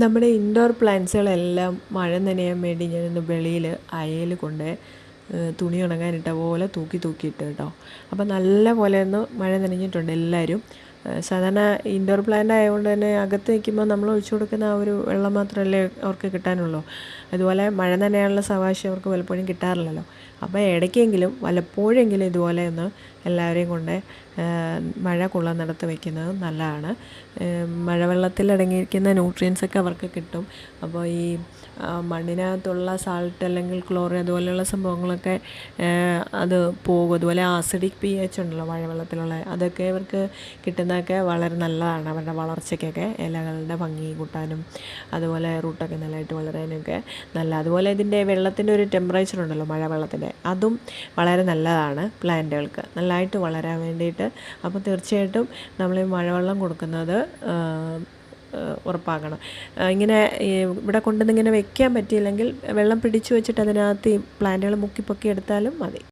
നമ്മുടെ ഇൻഡോർ പ്ലാന്റ്സുകളെല്ലാം മഴ നനയാൻ വേണ്ടി ഞാനൊന്ന് വെളിയിൽ അയയിൽ കൊണ്ട് തുണി ഉണങ്ങാനിട്ട പോലെ തൂക്കി തൂക്കിയിട്ട് കേട്ടോ. അപ്പോൾ നല്ല പോലെ ഒന്ന് മഴ നനഞ്ഞിട്ടുണ്ട് എല്ലാവരും സാധാരണ ഇൻഡോർ പ്ലാന്റ് ആയതുകൊണ്ട് തന്നെ അകത്ത് നിൽക്കുമ്പോൾ നമ്മൾ ഒഴിച്ചു കൊടുക്കുന്ന ആ ഒരു വെള്ളം മാത്രമല്ലേ അവർക്ക് കിട്ടാനുള്ളൂ. അതുപോലെ മഴ നനയാനുള്ള സവാശം അവർക്ക് പലപ്പോഴും കിട്ടാറില്ലല്ലോ. അപ്പോൾ ഇടയ്ക്കെങ്കിലും വല്ലപ്പോഴെങ്കിലും ഇതുപോലെ ഒന്ന് എല്ലാവരെയും കൊണ്ട് മഴ കൊള്ളുന്നിടത്ത് വയ്ക്കുന്നത് നല്ലതാണ്. മഴവെള്ളത്തിൽ അടങ്ങിയിരിക്കുന്ന ന്യൂട്രിയൻസൊക്കെ അവർക്ക് കിട്ടും. അപ്പോൾ ഈ മണ്ണിനകത്തുള്ള സാൾട്ട് അല്ലെങ്കിൽ ക്ലോറിൻ അതുപോലെയുള്ള സംഭവങ്ങളൊക്കെ അത് പോകും. അതുപോലെ ആസിഡിക് പി എച്ച് ഉണ്ടല്ലോ മഴവെള്ളത്തിലുള്ള അതൊക്കെ ഇവർക്ക് കിട്ടുന്നതൊക്കെ വളരെ നല്ലതാണ്. അവരുടെ വളർച്ചയ്ക്കൊക്കെ ഇലകളുടെ ഭംഗി കൂട്ടാനും അതുപോലെ റൂട്ടൊക്കെ നല്ലതായിട്ട് വളരാനൊക്കെ നല്ല അതുപോലെ ഇതിന്റെ വെള്ളത്തിന്റെ ഒരു ടെമ്പറേച്ചർ ഉണ്ടല്ലോ മഴ വെള്ളത്തിന്റെ അതും വളരെ നല്ലതാണ് പ്ലാന്റുകൾക്ക് നല്ലതായിട്ട് വളരാൻ വേണ്ടിയിട്ട് അപ്പോൾ തീർച്ചയായിട്ടും നമ്മൾ ഈ മഴവെള്ളം കൊടുക്കുന്നത് ഉറപ്പാക്കണം. ഇങ്ങനെ ഇവിടെ കൊണ്ടുവന്ന് ഇങ്ങനെ വെക്കാൻ പറ്റിയില്ലെങ്കിൽ വെള്ളം പിടിച്ചു വെച്ചിട്ട് അതിനകത്ത് ഈ പ്ലാന്റുകൾ മുക്കി പൊക്കി എടുത്താലും മതി.